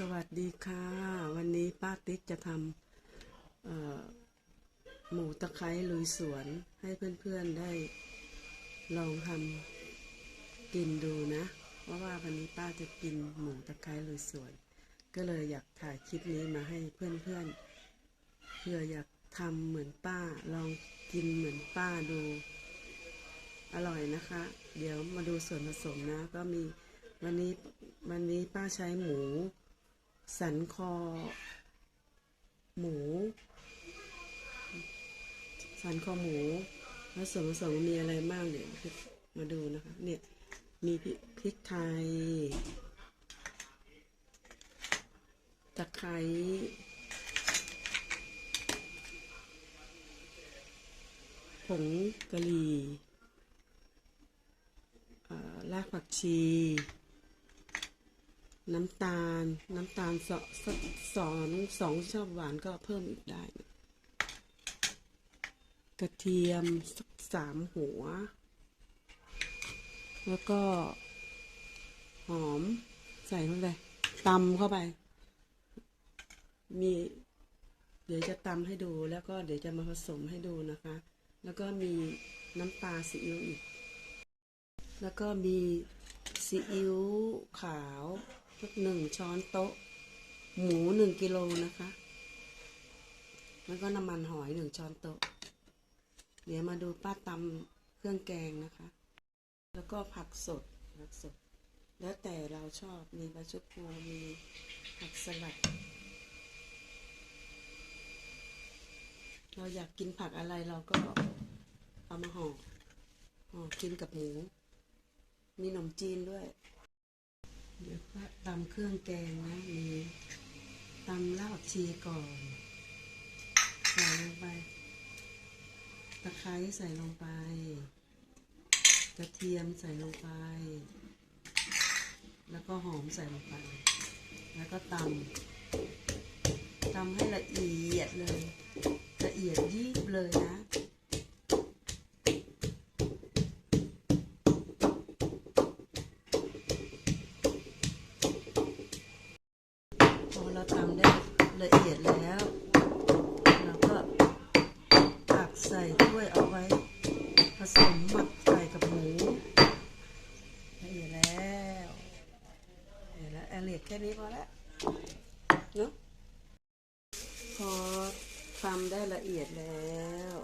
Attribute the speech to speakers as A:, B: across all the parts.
A: สวัสดีค่ะ วันนี้ป้าติ๊กจะทำหมูตะไคร้ลุยสวนให้เพื่อนๆได้ลองทำกินดูนะเพราะว่าวันนี้ป้าจะกินหมูตะไคร้ลุยสวน ก็เลยอยากถ่ายคลิปนี้มาให้เพื่อนๆเพื่ออยากทำเหมือนป้าลองกินเหมือนป้าดูอร่อยนะคะ เดี๋ยวมาดูส่วนผสมนะก็มีวันนี้วันนี้ป้าใช้หมู สันคอ หมู สันคอหมู แล้วส่วนผสมมีอะไรบ้างเดี๋ยวมาดูนะคะ เนี่ย มีพริกไทย ตะไคร้ผงกะหรี่รากผักชี น้ำตาล น้ำตาลสสสองสองชอบหวานก็เพิ่มอีกได้นะกระเทียมสักสามหัว แล้วก็ หอมใส่เข้าไปตำเข้าไป มี เดี๋ยวจะตำให้ดูแล้วก็เดี๋ยวจะมาผสมให้ดูนะคะ แล้วก็มีน้ำปลาซีอิ๊วอีก แล้วก็มีซีอิ๊วขาว หนึ่งช้อนโต๊ะ หมูหนึ่งกิโลนะคะ แล้วก็น้ำมันหอยหนึ่งช้อนโต๊ะ เดี๋ยวมาดูป้าตำเครื่องแกงนะคะ แล้วก็ผักสดผักสด แล้วแต่เราชอบมีใบชะพูมีผักสลัด เราอยากกินผักอะไรเราก็เอามาห่อห่อกินกับหมู มีขนมจีนด้วย เดี๋ยวก็ตำเครื่องแกงนะมีตำรากชีก่อนใส่ลงไปตะไคร้ใส่ลงไป กระเทียมใส่ลงไป แล้วก็หอมใส่ลงไป แล้วก็ตำตำให้ละเอียดเลย ละเอียดยิบเลยนะ เราทำได้ละเอียดแล้ว เราก็ตักใส่ถ้วยเอาไว้ ผสมหมักใส่กับหมูละเอียดแล้วเดี๋ยวแล้วละเอียดแค่นี้พอแล้วเนาะพอทำได้ละเอียดแล้ว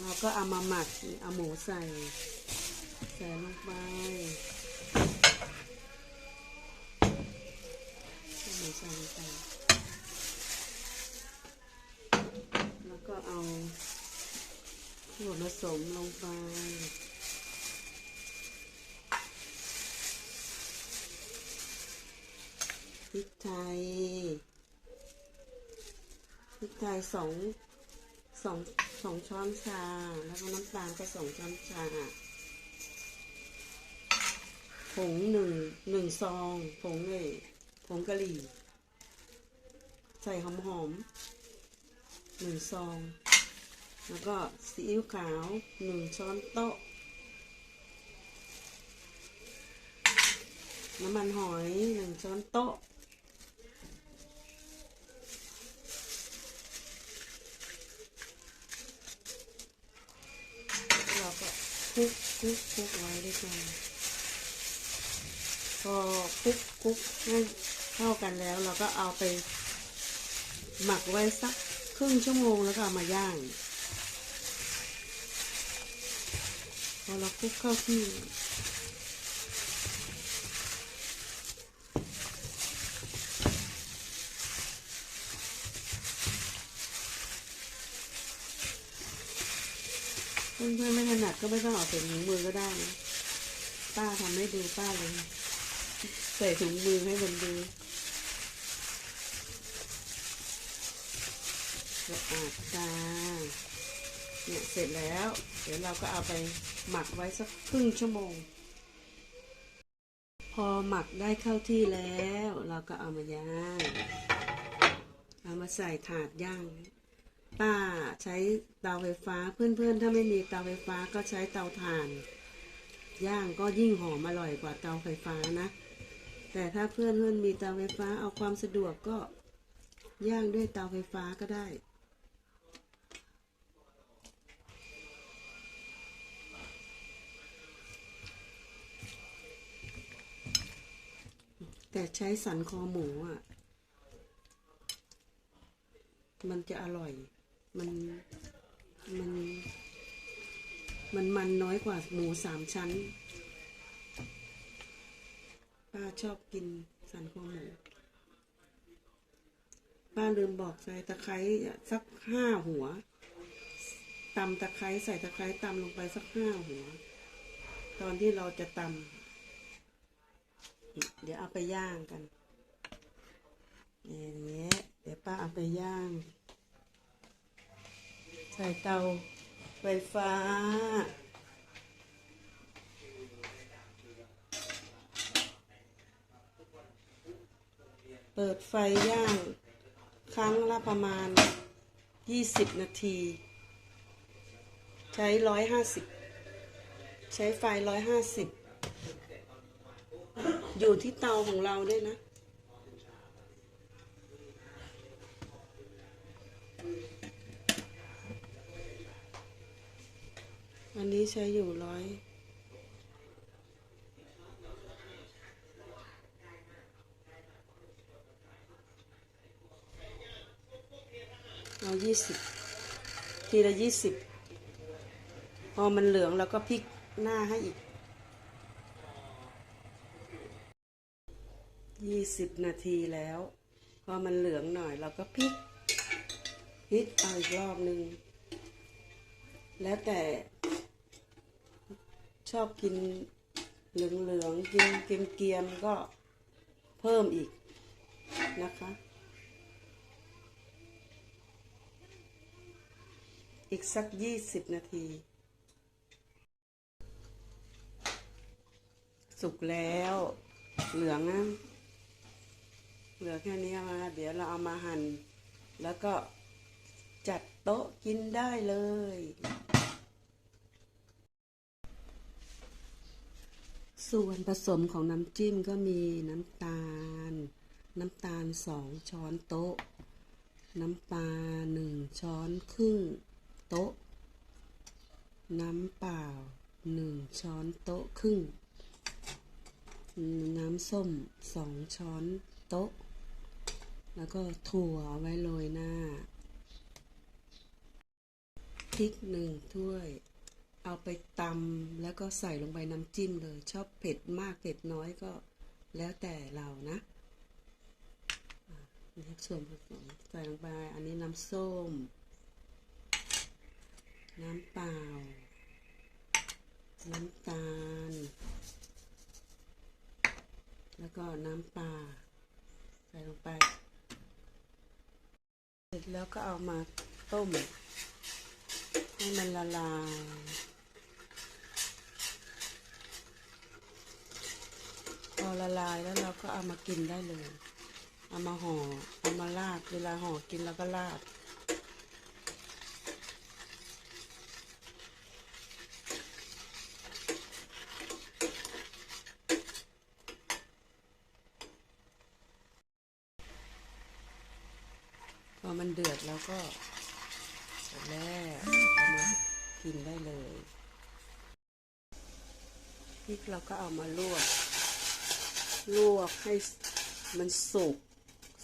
A: เราก็เอามาหมักเอาหมูใส่ ใส่ลงไป หมูใส่แล้วก็เอาส่วนผสมลงไปพริกไทยพริกไทยสองสองสองช้อนชา แล้วก็น้ำตาลก็สองช้อนชาผงหนึ่งหนึ่งซองผงเลย ผงกะหรี่ ใส่หอมหอมหนึ่งซอง แล้วก็ซีอิ๊วขาวหนึ่งช้อนโต๊ะ น้ำมันหอยหนึ่งช้อนโต๊ะเราก็คลุกคลุกคลุกไว้ด้วยกันพอคลุกคลุกให้ เข้ากันแล้ว เราก็เอาไปหมักไว้สักครึ่งชั่วโมงแล้วก็ามาย่าง พอเราคลุกเข้าที่ เพื่อนๆไม่ถนัดก็ไม่ต้องเอาใส่ถุงมือก็ได้นะ ป้าทำให้ดูป้าเลย ใส่ถุงมือให้มันดู สะอาดตาเนี่ยเสร็จแล้ว เดี๋ยวเราก็เอาไปหมักไว้สักครึ่งชั่วโมง พอหมักได้เข้าที่แล้ว เราก็เอามาย่างเอามาใส่ถาดย่างป้าใช้เตาไฟฟ้าเพื่อนๆ ถ้าไม่มีเตาไฟฟ้าก็ใช้เตาถ่าน ย่างก็ยิ่งหอมอร่อยกว่าเตาไฟฟ้านะ แต่ถ้าเพื่อนเพื่อนมีเตาไฟฟ้าเอาความสะดวกก็ย่างด้วยเตาไฟฟ้าก็ได้ แต่ใช้สันคอหมูอะ มันจะอร่อย มัน มัน มันมันน้อยกว่าหมูสามชั้น ป้าชอบกินสันคอหมู ป้าลืมบอกใส่ตะไคร้สักห้าหัวตำตะไคร้ใส่ตะไคร้ตำลงไปสักห้าหัว ตอนที่เราจะตำ เดี๋ยวเอาไปย่างกันอย่างเงี้ยเดี๋ยวป้าเอาไปย่าง ใส่เตาไฟฟ้า เปิดไฟย่าง ครั้งละประมาณ 20 นาที ใช้ 150 ใช้ไฟ 150 อยู่ที่เตาของเราด้วยนะ อันนี้ใช้อยู่ร้อยเอายี่สิบทีละยี่สิบพอมันเหลืองแล้วก็พลิกหน้าให้อีก ยี่สิบนาทีแล้ว พอมันเหลืองหน่อยเราก็พลิกพลิกเอาอีกรอบหนึ่งแล้วแต่ ชอบกินเหลืองๆกินเกรียมก็เพิ่มอีกนะคะ อีกสักยี่สิบนาที สุกแล้วเหลืองนะ เหลือแค่นี้มา เดี๋ยวเราเอามาหั่น แล้วก็จัดโต๊ะกินได้เลย ส่วนผสมของน้ำจิ้มก็มีน้ำตาล น้ำตาลสองช้อนโต๊ะ น้ำปลาหนึ่งช้อนครึ่งโต๊ะ น้ำเปล่าหนึ่งช้อนโต๊ะครึ่ง น้ำส้มสองช้อนโต๊ะ แล้วก็ถั่วไว้โรยหน้า พริกหนึ่งถ้วย เอาไปตำแล้วก็ใส่ลงไปน้ำจิ้มเลย ชอบเผ็ดมากเผ็ดน้อยก็แล้วแต่เรานะอะนี่ส่วนผสมใส่ลงไป อันนี้น้ำส้ม น้ำเปล่า น้ำตาล แล้วก็น้ำปลาใส่ลงไป เสร็จแล้วก็เอามาต้ม ให้มันละลายพอละลายแล้วเราก็เอามากินได้เลย เอามาห่อเอามาราดเวลาห่อกินแล้วก็ราด มันเดือดแล้วก็แล้วเอามากินได้เลยพริกเราก็เอามาลวก ลวกให้มันสุก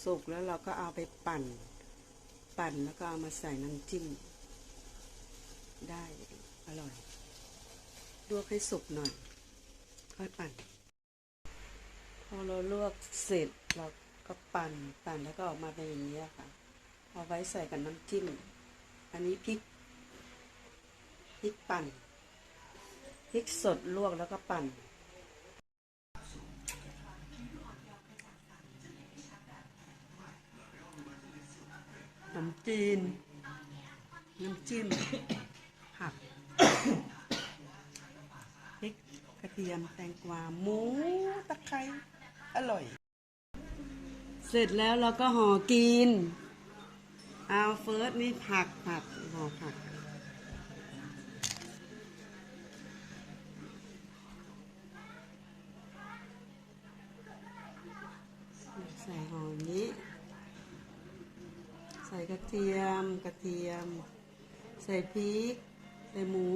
A: สุกแล้วเราก็เอาไปปั่น ปั่นแล้วก็เอามาใส่น้ำจิ้ม ได้อร่อย ลวกให้สุกหน่อย ค่อยปั่น พอเราลวกเสร็จเราก็ปั่น ปั่นแล้วก็ออกมาเป็นอย่างนี้ค่ะ เอาไว้ใส่กับน้ำจิ้ม อันนี้พริก พริกปั่น พริกสดลวกแล้วก็ปั่น น้ำจีน น้ำจิ้ม ผัก พริกกระเทียมแตงกวาหมูตะไคร้อร่อย เสร็จแล้วเราก็ห่อกิน เอาเฟิร์สนี่ผักผักห่อผักใส่หอมนี้ ใส่กระเทียมกระเทียม ใส่พริก ใส่หมู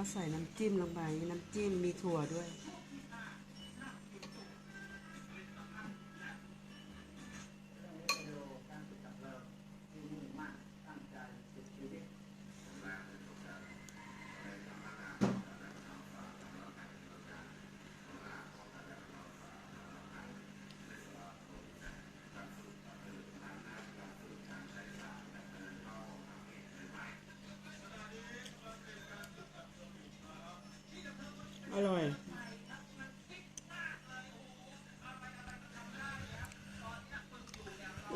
A: ก็ใส่น้ำจิ้มลงไปน้ำจิ้มมีถั่วด้วย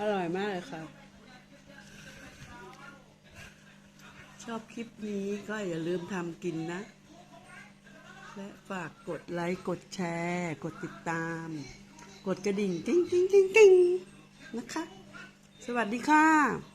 A: อร่อยมากเลยค่ะ ชอบคลิปนี้ก็อย่าลืมทำกินนะ และฝากกดไลค์ กดแชร์ กดติดตาม กดกระดิ่ง ติ๊งติ๊งติ๊งติ๊งนะคะ สวัสดีค่ะ